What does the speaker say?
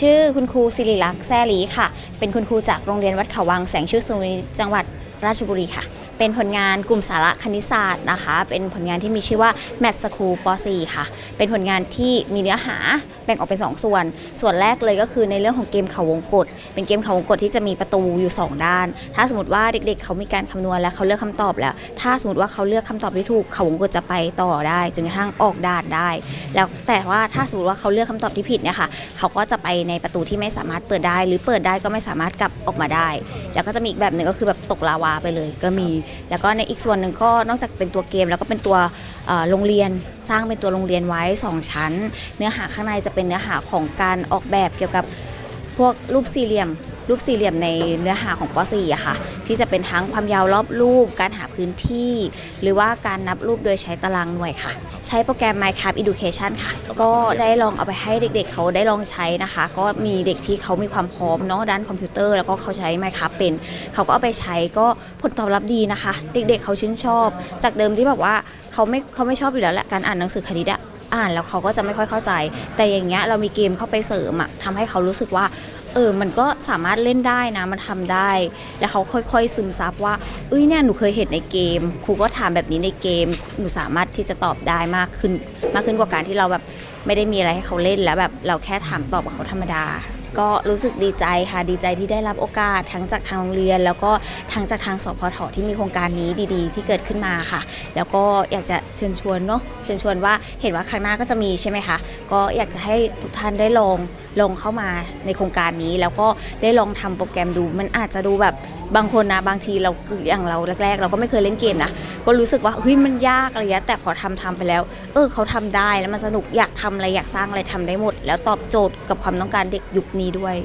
ชื่อคุณครูศิริลักษ์แซ่ลีค่ะ เป็นคุณครูจากโรงเรียนวัดเขาวังแสงชุดสุรินทร์จังหวัดราชบุรีค่ะ เป็นผลงานกลุ่มสาระคณิตศาสตร์นะคะ เป็นผลงานที่มีชื่อว่า Math School ป .4 ค่ะ เป็นผลงานที่มีเนื้อหาแบ่งออกเป็น 2 ส่วน ส่วนแรกเลยก็คือในเรื่องของเกมเขาวงกตเป็นเกมเขาวงกตที่จะมีประตูอยู่ 2 ด้าน ถ้าสมมติว่าเด็กๆ เขามีการคำนวณแล้วเขาเลือกคำตอบแล้ว ถ้าสมมติว่าเขาเลือกคำตอบที่ถูกเขาวงกตจะไปต่อได้จนกระทั่งออกด้านได้ แล้วแต่ว่าถ้าสมมติว่าเขาเลือกคำตอบที่ผิดเนี่ยค่ะเขาก็จะไปในประตูที่ไม่สามารถเปิดได้ หรือเปิดได้ก็ไม่สามารถกลับออกมาได้ แล้วก็จะมีอีกแบบหนึ่งก็คือแบบตกลาวาไปเลยก็มีแล้วก็ในอีกส่วนหนึ่งก็นอกจากเป็นตัวเกม แล้วก็เป็นตัวโรงเรียนสร้างเป็นตัวโรงเรียนไว้ 2 ชั้น เนื้อหาข้างในจะเป็นเนื้อหาของการออกแบบเกี่ยวกับพวกรูปสี่เหลี่ยม รูปสี่เหลี่ยมในเนื้อหาของป .4 อะค่ะ ที่จะเป็นทั้งความยาวรอบรูป การหาพื้นที่ หรือว่าการนับรูปโดยใช้ตารางหน่วยค่ะ ใช้โปรแกรม Minecraft Education ค่ะ ก็ได้ลองเอาไปให้เด็กๆเขาได้ลองใช้นะคะ ก็มีเด็กที่เขามีความพร้อมเนาะด้านคอมพิวเตอร์ แล้วก็เขาใช้ Minecraft เป็น เขาก็เอาไปใช้ก็ผลตอบรับดีนะคะ เด็กๆเขาชื่นชอบ จากเดิมที่แบบว่าเขาไม่เขาไม่ชอบอยู่แล้วแหละการอ่านหนังสือคณิตอะอ่านแล้วเขาก็จะไม่ค่อยเข้าใจ แต่อย่างเงี้ยเรามีเกมเข้าไปเสริมอะทำให้เขารู้สึกว่า เออมันก็สามารถเล่นได้นะมันทำได้ แล้วเขาค่อยๆ ซึมซับว่าเอ้ยเนี่ยหนูเคยเห็นในเกม ครูก็ถามแบบนี้ในเกม หนูสามารถที่จะตอบได้มากขึ้น มากขึ้นกว่าการที่เราแบบไม่ได้มีอะไรให้เขาเล่นแล้วแบบเราแค่ถามตอบกับเขาธรรมดา ก็รู้สึกดีใจค่ะดีใจที่ได้รับโอกาสทั้งจากทางโรงเรียน แล้วก็ทั้งจากทางสพทที่มีโครงการนี้ดีๆ ที่เกิดขึ้นมาค่ะ แล้วก็อยากจะเชิญชวนเนาะเชิญชวนว่าเห็นว่าครั้งหน้าก็จะมีใช่ไหมคะก็อยากจะให้ทุกท่านได้ลองลองเข้ามาในโครงการนี้ แล้วก็ได้ลองทำโปรแกรมดูมันอาจจะดูแบบ บางคนนะบางทีเราอย่างเราแรก ๆ เราก็ไม่เคยเล่นเกมนะก็รู้สึกว่าเฮ้ยมันยากอะไรเงี้ยแต่พอทำทำไปแล้ว เออเขาทำได้แล้วมันสนุกอยากทำอะไรอยากสร้างอะไรทำได้หมด แล้วตอบโจทย์กับความต้องการเด็กยุคนี้ด้วย